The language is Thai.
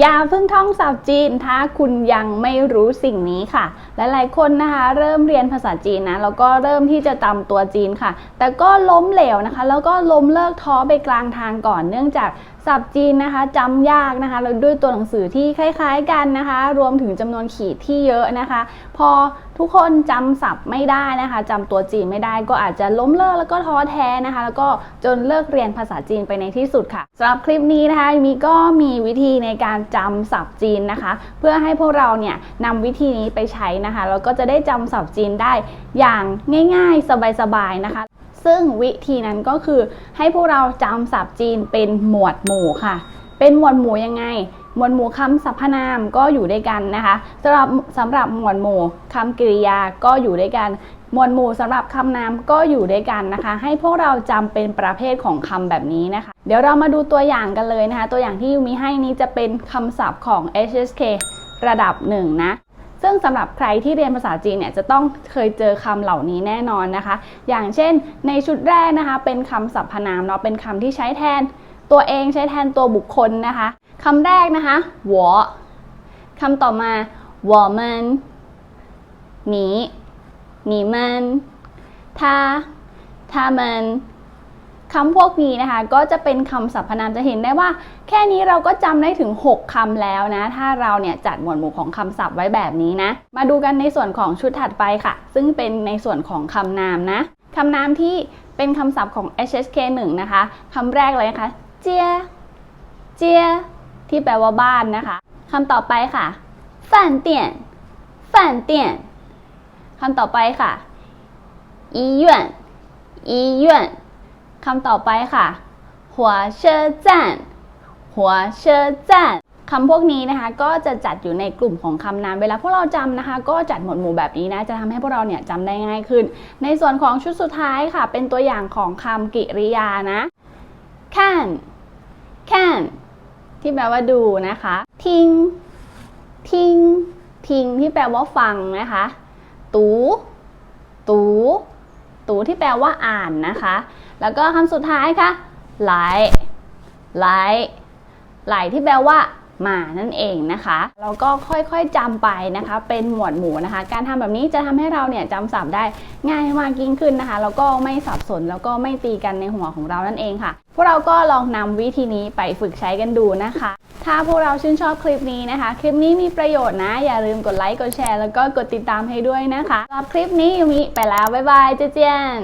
อย่าเพิ่งท่องศัพท์จีน ถ้าคุณยังไม่รู้สิ่งนี้ค่ะ หลายๆคนนะคะ เริ่มเรียนภาษาจีนนะแล้วก็เริ่มที่จะจำตัวจีนค่ะ แต่ก็ล้มเหลวนะคะ แล้วก็ล้มเลิกท้อไปกลางทางก่อนเนื่องจาก ศัพท์จีนนะคะจำยากนะคะแล้วด้วยตัวหนังสือที่คล้ายๆกันนะคะ รวมถึงจำนวนขีดที่เยอะนะคะ พอทุกคนจำศัพท์ไม่ได้นะคะจำตัวจีนไม่ได้ก็อาจจะล้มเลิกแล้วก็ท้อแท้นะคะ แล้วก็จนเลิกเรียนภาษาจีนไปในที่สุดค่ะสำหรับคลิปนี้นะคะมีก็มีวิธีในการจำศัพท์จีนนะคะ เพื่อให้พวกเราเนี่ยนำวิธีนี้ไปใช้นะคะแล้วก็จะได้จำศัพท์จีนได้อย่างง่าย ๆ สบายๆนะคะ ซึ่งวิธีนั้นก็คือให้พวกเราจำศัพท์จีนเป็นหมวดหมู่ค่ะ เป็นหมวดหมู่ยังไง หมวดหมู่คำสรรพนามก็อยู่ด้วยกันนะคะสำหรับสำหรับหมวดหมู่คำกริยาก็อยู่ด้วยกัน หมวดหมู่สำหรับคำนามก็อยู่ด้วยกันนะคะ ให้พวกเราจำเป็นประเภทของคำแบบนี้นะคะ เดี๋ยวเรามาดูตัวอย่างกันเลยนะคะ ตัวอย่างที่ยูมีให้นี้จะเป็นคำศัพท์ของ HSK ระดับหนึ่งนะ ซึ่งสำหรับใครที่เรียนภาษาจีนเนี่ยจะต้องเคยเจอคำเหล่านี้แน่นอนนะคะ อย่างเช่นในชุดแรกนะคะเป็นคำสรรพนามเนาะเป็นคำที่ใช้แทนตัวเองใช้แทนตัวบุคคลนะคะคำแรกนะคะ我คำต่อมา我们你你们他他们 คำพวกนี้นะคะ ก็จะเป็นคำสรรพนามจะเห็นได้ว่า แค่นี้เราก็จำได้ถึง 6คำแล้วนะ ถ้าเราเนี่ยจัดหมวดหมู่ของคำศัพท์ไว้แบบนี้นะ มาดูกันในส่วนของชุดถัดไปค่ะ ซึ่งเป็นในส่วนของคำนามนะคำนามที่เป็นคำศัพท์ของ HSK 1นะคะคำแรกเลยนะคะเจียเจียที่แปลว่าบ้านนะคะคำต่อไปค่ะ饭店饭店คำต่อไปค่ะ医院医院 คำต่อไปค่ะ หัวเชอจานหัวเชอจานคำพวกนี้นะคะก็จะจัดอยู่ในกลุ่มของคำนามเวลาพวกเราจำนะคะ ก็จัดหมวดหมู่แบบนี้นะจะทำให้พวกเราเนี่ยจำได้ง่ายขึ้น ในส่วนของชุดสุดท้ายค่ะ เป็นตัวอย่างของคำกริยานะข้านข้นที่แปลว่าดูนะคะทิ้งทิ้งทิ้งที่แปลว่าฟังนะคะ ตู ตู ตูที่แปลว่าอ่านนะคะ แล้วก็คำสุดท้ายค่ะไหลไหลไหลที่แปลว่ามานั่นเองนะคะเราก็ค่อยๆจำไปนะคะ เป็นหมวดหมู่นะคะ การทำแบบนี้จะทำให้เราเนี่ยจำศัพท์ได้ง่ายมากยิ่งขึ้นนะคะแล้วก็ไม่สับสนแล้วก็ไม่ตีกันในหัวของเรานั่นเองค่ะ พวกเราก็ลองนำวิธีนี้ไปฝึกใช้กันดูนะคะ ถ้าพวกเราชื่นชอบคลิปนี้นะคะ คลิปนี้มีประโยชน์นะ อย่าลืมกดไลค์กดแชร์แล้วก็กดติดตามให้ด้วยนะคะสำหรับคลิปนี้ยูมิไปแล้วบ๊ายบายเจเจียน